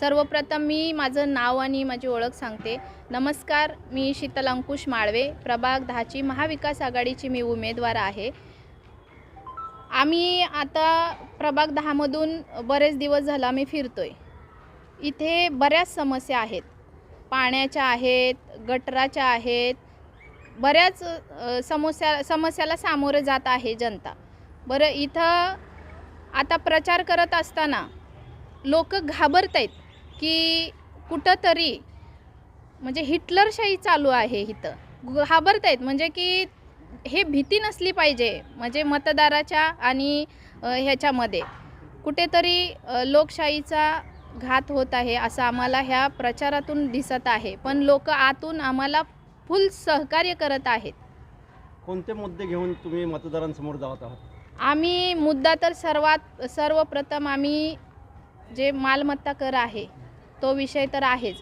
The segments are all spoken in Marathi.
सर्वप्रथम मी माझं नाव आणि माझी ओळख सांगते. नमस्कार मी शीतल अंकुश माळवे. प्रभाग दहाची महाविकास आघाडीची मी उमेदवार आहे. आम्ही आता प्रभाग दहामधून बरेच दिवस झाला आम्ही फिरतोय. इथे बऱ्याच समस्या आहेत. पाण्याच्या आहेत गटराच्या आहेत. बऱ्याच समस्या समस्याला सामोरं जात आहे जनता. बरं इथं आता प्रचार करत असताना लोक घाबरत आहेत की कुठंतरी म्हणजे हिटलरशाही चालू आहे इथं. घाबरत आहेत म्हणजे की हे भीती नसली पाहिजे म्हणजे मतदाराच्या आणि ह्याच्यामध्ये. कुठेतरी लोकशाहीचा घात होत आहे असं आम्हाला ह्या प्रचारातून दिसत आहे. पण लोक आतून आम्हाला फुल सहकार्य करत आहेत. कोणते मुद्दे घेऊन तुम्ही मतदारांसमोर जात आहात? आम्ही मुद्दा तर सर्वात सर्वप्रथम आम्ही जे मालमत्ता कर आहे तो विषय तर आहेच.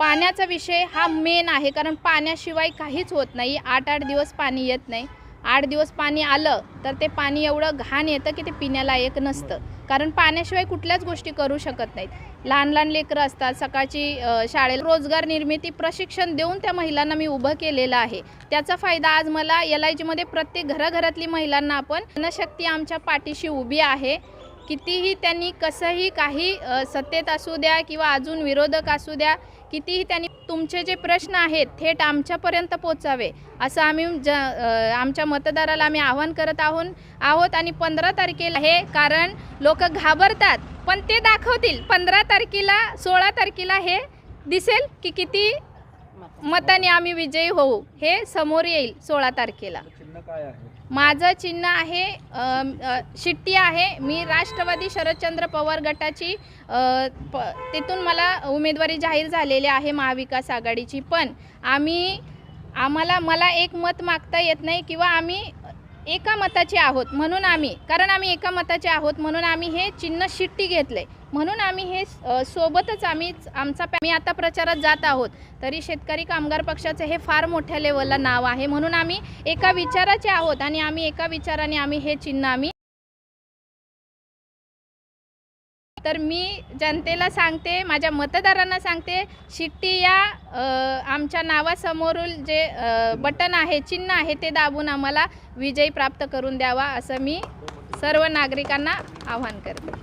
पाण्याचा विषय हा मेन आहे कारण पाण्याशिवाय काहीच होत नाही. आठ आठ दिवस पाणी येत नाही. आठ दिवस पाणी आलं तर ते पाणी एवढं घाण येतं की ते पिण्यालायक नसतं. कारण पाण्याशिवाय कुठल्याच गोष्टी करू शकत नाहीत. लहान लहान लेकरं असतात सकाळची शाळेत शाळेला रोजगार निर्मिती प्रशिक्षण देऊन त्या महिलांना मी उभं केलेलं आहे. त्याचा फायदा आज मला एल आय जीमध्ये प्रत्येक घराघरातली महिलांना आपण जनशक्ती आमच्या पाठीशी उभी आहे. कितीही त्यांनी कसंही काही सत्तेत असू द्या किंवा अजून विरोधक असू द्या कितीही त्यांनी तुमचे जे प्रश्न आहेत थेट आमच्यापर्यंत पोचावे असं आम्ही ज आमच्या मतदाराला आम्ही आवाहन करत आहोत आहोत आणि पंधरा तारखेला हे कारण लोक घाबरतात पण ते दाखवतील. पंधरा तारखेला सोळा तारखेला हे दिसेल की किती मताने आम्ही विजयी होऊ हे समोर येईल सोळा तारखेला. चिन्ह काय आहे? माझं चिन्ह आहे शिट्टी आहे. मी राष्ट्रवादी शरदचंद्र पवार गटाची प तिथून मला उमेदवारी जाहीर झालेली आहे महाविकास आघाडीची. पण आम्ही आम्हाला मला एक मत मागता येत नाही किंवा आम्ही एका मताचे आहोत म्हणून आम्ही कारण आम्ही एका मताचे आहोत म्हणून आम्ही हे चिन्ह शिट्टी घेतलं आहे म्हणून आम्ही हे सोबतच आम्ही आमचा आम्ही मी आता प्रचारात जात आहोत. तरी शेतकरी कामगार पक्षाचं हे फार मोठ्या लेवलला नाव आहे. म्हणून आम्ही एका विचाराचे आहोत आणि आम्ही एका विचाराने आम्ही हे चिन्ह आम्ही तर मी जनतेला सांगते माझ्या मतदारांना सांगते शिट्टी या आमच्या नावासमोरील जे बटन आहे चिन्ह आहे ते दाबून आम्हाला विजय प्राप्त करून द्यावा असं मी सर्व नागरिकांना आवाहन करते.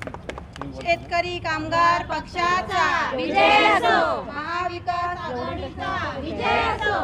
शेतकरी कामगार पक्षाचा. विजय असो. महाविकास आघाडीचा. विजय असो.